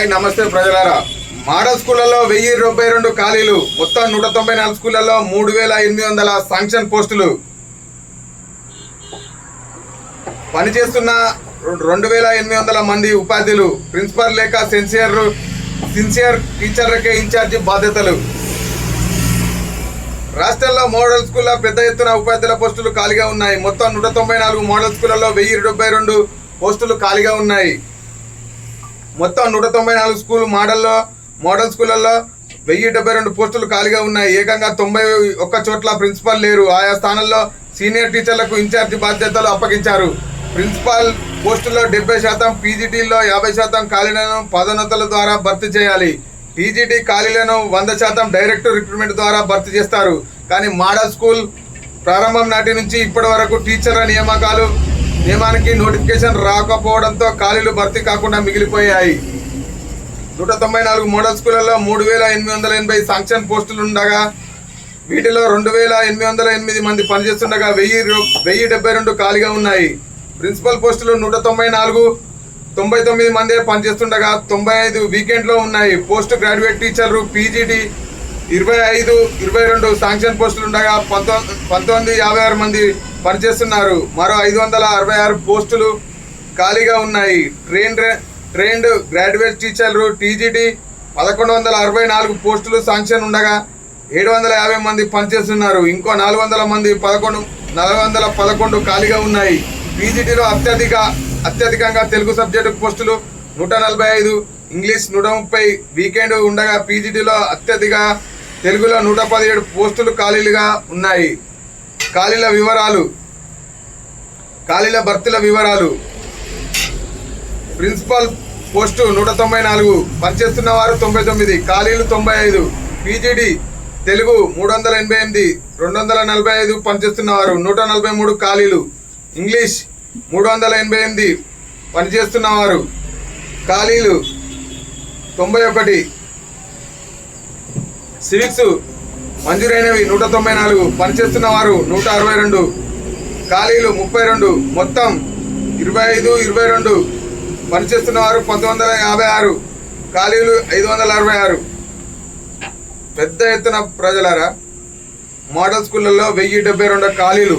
Hi నమస్తే ప్రజలారా. Model స్కూళ్ళలో వెయ్యి డెబ్బై రెండు ఖాళీలు మొత్తం నూట తొంభై నాలుగు స్కూళ్ళలో మూడు వేల ఎనిమిది వందల శాంక్షన్ పోస్టులు. పనిచేస్తున్న రెండు వేల ఎనిమిది వందల మంది ఉపాధ్యులు ప్రిన్సిపల్ లేక సెన్సియర్ సిన్సియర్ టీచర్లకే ఇన్ఛార్జి బాధ్యతలు. రాష్ట్రంలో మోడల్ స్కూల్లో పెద్ద ఎత్తున ఉపాధ్యాయుల పోస్టులు ఖాళీగా ఉన్నాయి. మొత్తం నూట తొంభై నాలుగు మోడల్ స్కూళ్ళలో వెయ్యి డెబ్బై రెండు పోస్టులు ఖాళీగా ఉన్నాయి. మొత్తం నూట తొంభై నాలుగు స్కూల్ మోడల్లో మోడల్ స్కూళ్ళల్లో వెయ్యి డెబ్బై రెండు పోస్టులు ఖాళీగా ఉన్నాయి. ఏకంగా తొంభై ఒక్క చోట్ల ప్రిన్సిపాల్ లేరు. ఆయా స్థానాల్లో సీనియర్ టీచర్లకు ఇన్ఛార్జి బాధ్యతలు అప్పగించారు. ప్రిన్సిపాల్ పోస్టుల్లో డెబ్బై శాతం పీజీటీల్లో యాభై శాతం ఖాళీలను పదోన్నతుల ద్వారా భర్తీ చేయాలి. పీజీటీ ఖాళీలను వంద శాతం డైరెక్ట్ రిక్రూట్మెంట్ ద్వారా భర్తీ చేస్తారు. కానీ మోడల్ స్కూల్ ప్రారంభం నాటి నుంచి ఇప్పటి వరకు టీచర్ల నియామకాలు నియమానికి నోటిఫికేషన్ రాకపోవడంతో ఖాళీలు భర్తీ కాకుండా మిగిలిపోయాయి. నూట తొంభై నాలుగు మోడల్ స్కూళ్ళలో మూడు వేల ఎనిమిది వందల ఎనభై శాంక్షన్ పోస్టులు ఉండగా వీటిలో రెండు వేల ఎనిమిది వందల ఎనిమిది మంది పనిచేస్తుండగా వెయ్యి వెయ్యి డెబ్బై రెండు ఖాళీగా ఉన్నాయి. ప్రిన్సిపల్ పోస్టులు నూట తొంభై నాలుగు తొంభై తొమ్మిది మందే పనిచేస్తుండగా తొంభై ఐదు వీకెండ్లో ఉన్నాయి. పోస్ట్ గ్రాడ్యుయేట్ టీచర్లు పీజీటీ ఇరవై ఐదు ఇరవై రెండు శాంక్షన్ పోస్టులు ఉండగా పంతొమ్మిది పంతొమ్మిది యాభై ఆరు మంది పనిచేస్తున్నారు. మరో ఐదు వందల అరవై ఆరు పోస్టులు ఖాళీగా ఉన్నాయి. ట్రైన్ ట్రైన్డ్ గ్రాడ్యుయేట్ టీచర్లు టీజీటీ పదకొండు వందల అరవై నాలుగు పోస్టులు శాంక్షన్ ఉండగా ఏడు వందల యాభై మంది పనిచేస్తున్నారు. ఇంకో నాలుగు వందల మంది పదకొండు నాలుగు వందల పదకొండు ఖాళీగా ఉన్నాయి. పీజీటీలో అత్యధిక అత్యధికంగా తెలుగు సబ్జెక్టు పోస్టులు నూట నలభై ఐదు ఇంగ్లీష్ నూట ముప్పై వీకెండ్ ఉండగా పీజీటీలో అత్యధిక తెలుగులో నూట పదిహేడు పోస్టులు ఖాళీలుగా ఉన్నాయి. ఖాళీల వివరాలు ఖాళీల భర్తీల వివరాలు. ప్రిన్సిపల్ పోస్టు నూట తొంభై నాలుగు. పనిచేస్తున్న వారు తొంభై తొమ్మిది. ఖాళీలు తొంభై ఐదు. పీజీడి తెలుగు మూడు వందల ఎనభై ఎనిమిది. రెండు వందల నలభై ఐదు పనిచేస్తున్నవారు నూట నలభై మూడు ఖాళీలు. ఇంగ్లీష్ మూడు వందల ఎనభై ఎనిమిది. పనిచేస్తున్నవారు ఖాళీలు తొంభై ఒకటి. సివిక్స్ మంజూరైనవి నూట తొంభై నాలుగు పనిచేస్తున్న వారు నూట అరవై రెండు ఖాళీలు ముప్పై రెండు మొత్తం ఇరవై ఐదు ఇరవై రెండు పనిచేస్తున్న వారు పంతొమ్మిది వందల యాభై ఆరు ఖాళీలు ఐదు వందల అరవై ఆరు. పెద్ద ఎత్తున ప్రజలారా మోడల్ స్కూళ్ళల్లో వెయ్యి డెబ్బై రెండు ఖాళీలు